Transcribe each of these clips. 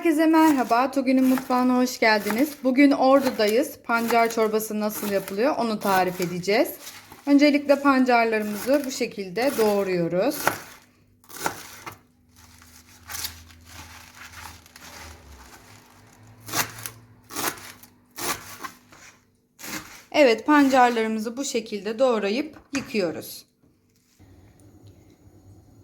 Herkese merhaba. Tugün'ün mutfağına hoş geldiniz. Bugün Ordu'dayız. Pancar çorbası nasıl yapılıyor onu tarif edeceğiz. Öncelikle pancarlarımızı bu şekilde doğruyoruz. Evet pancarlarımızı bu şekilde doğrayıp yıkıyoruz.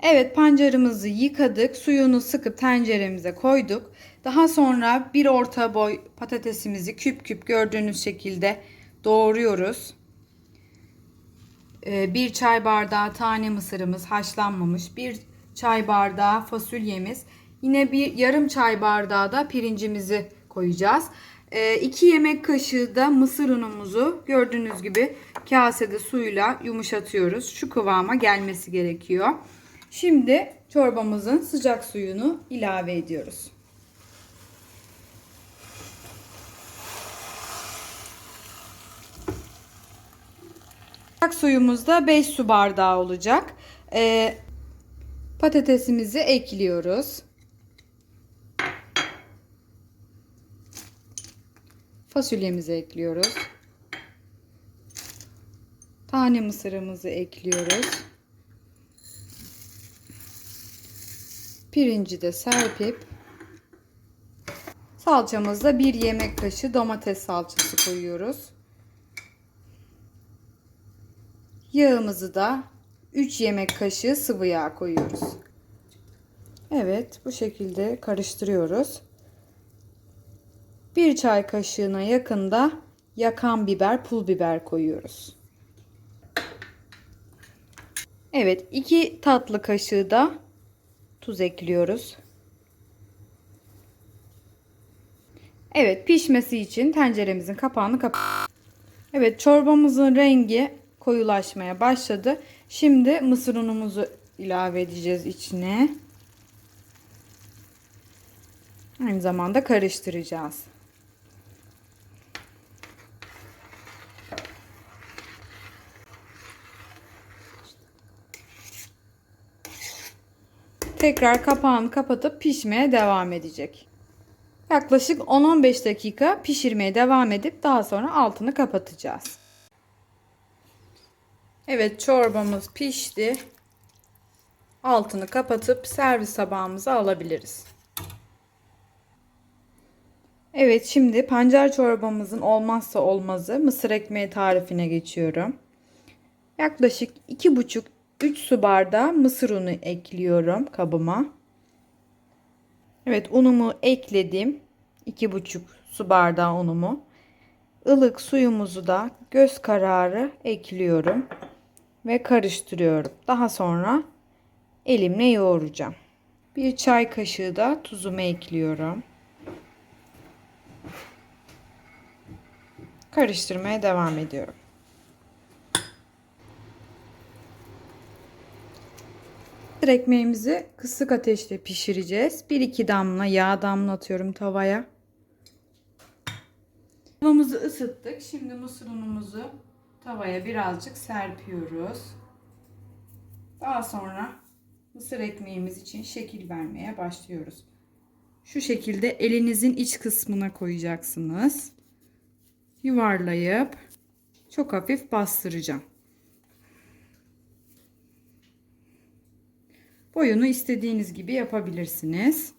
Evet pancarımızı yıkadık. Suyunu sıkıp tenceremize koyduk. Daha sonra bir orta boy patatesimizi küp küp gördüğünüz şekilde doğruyoruz. Ee, bir çay bardağı tane mısırımız haşlanmamış. Bir çay bardağı fasulyemiz. Yine bir yarım çay bardağı da pirincimizi koyacağız. 2 yemek kaşığı da mısır unumuzu gördüğünüz gibi kasede suyla yumuşatıyoruz. Şu kıvama gelmesi gerekiyor. Şimdi çorbamızın sıcak suyunu ilave ediyoruz. Sıcak suyumuz da 5 su bardağı olacak. Ee, patatesimizi ekliyoruz. Fasulyemizi ekliyoruz. Tane mısırımızı ekliyoruz. Pirinci de serpip salçamızda bir yemek kaşığı domates salçası koyuyoruz. Yağımızı da 3 yemek kaşığı sıvı yağ koyuyoruz. Evet bu şekilde karıştırıyoruz. Bir çay kaşığına yakında yakan biber, pul biber koyuyoruz. Evet 2 tatlı kaşığı da tuz ekliyoruz. Evet pişmesi için tenceremizin kapağını kapat. Evet çorbamızın rengi koyulaşmaya başladı. Şimdi mısır unumuzu ilave edeceğiz içine. Aynı zamanda karıştıracağız. Tekrar kapağını kapatıp pişmeye devam edecek. Yaklaşık 10-15 dakika pişirmeye devam edip daha sonra altını kapatacağız. Evet çorbamız pişti. Altını kapatıp servis tabağımıza alabiliriz. Evet şimdi pancar çorbamızın olmazsa olmazı mısır ekmeği tarifine geçiyorum. Yaklaşık 2,5 3 su bardağı mısır unu ekliyorum kabıma. Evet unumu ekledim. 2,5 su bardağı unumu. Ilık suyumuzu da göz kararı ekliyorum ve karıştırıyorum. Daha sonra elimle yoğuracağım. Bir çay kaşığı da tuzumu ekliyorum. Karıştırmaya devam ediyorum. Mısır ekmeğimizi kısık ateşte pişireceğiz. 1-2 damla yağ damlatıyorum tavaya. Tavamızı ısıttık. Şimdi mısır unumuzu tavaya birazcık serpiyoruz. Daha sonra mısır ekmeğimiz için şekil vermeye başlıyoruz. Şu şekilde elinizin iç kısmına koyacaksınız. Yuvarlayıp çok hafif bastıracağım. Boyunu istediğiniz gibi yapabilirsiniz.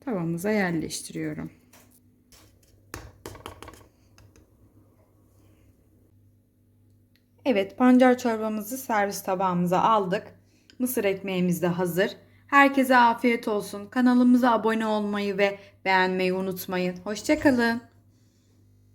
Tavamıza yerleştiriyorum. Evet, pancar çorbamızı servis tabağımıza aldık. Mısır ekmeğimiz de hazır. Herkese afiyet olsun. Kanalımıza abone olmayı ve beğenmeyi unutmayın. Hoşçakalın.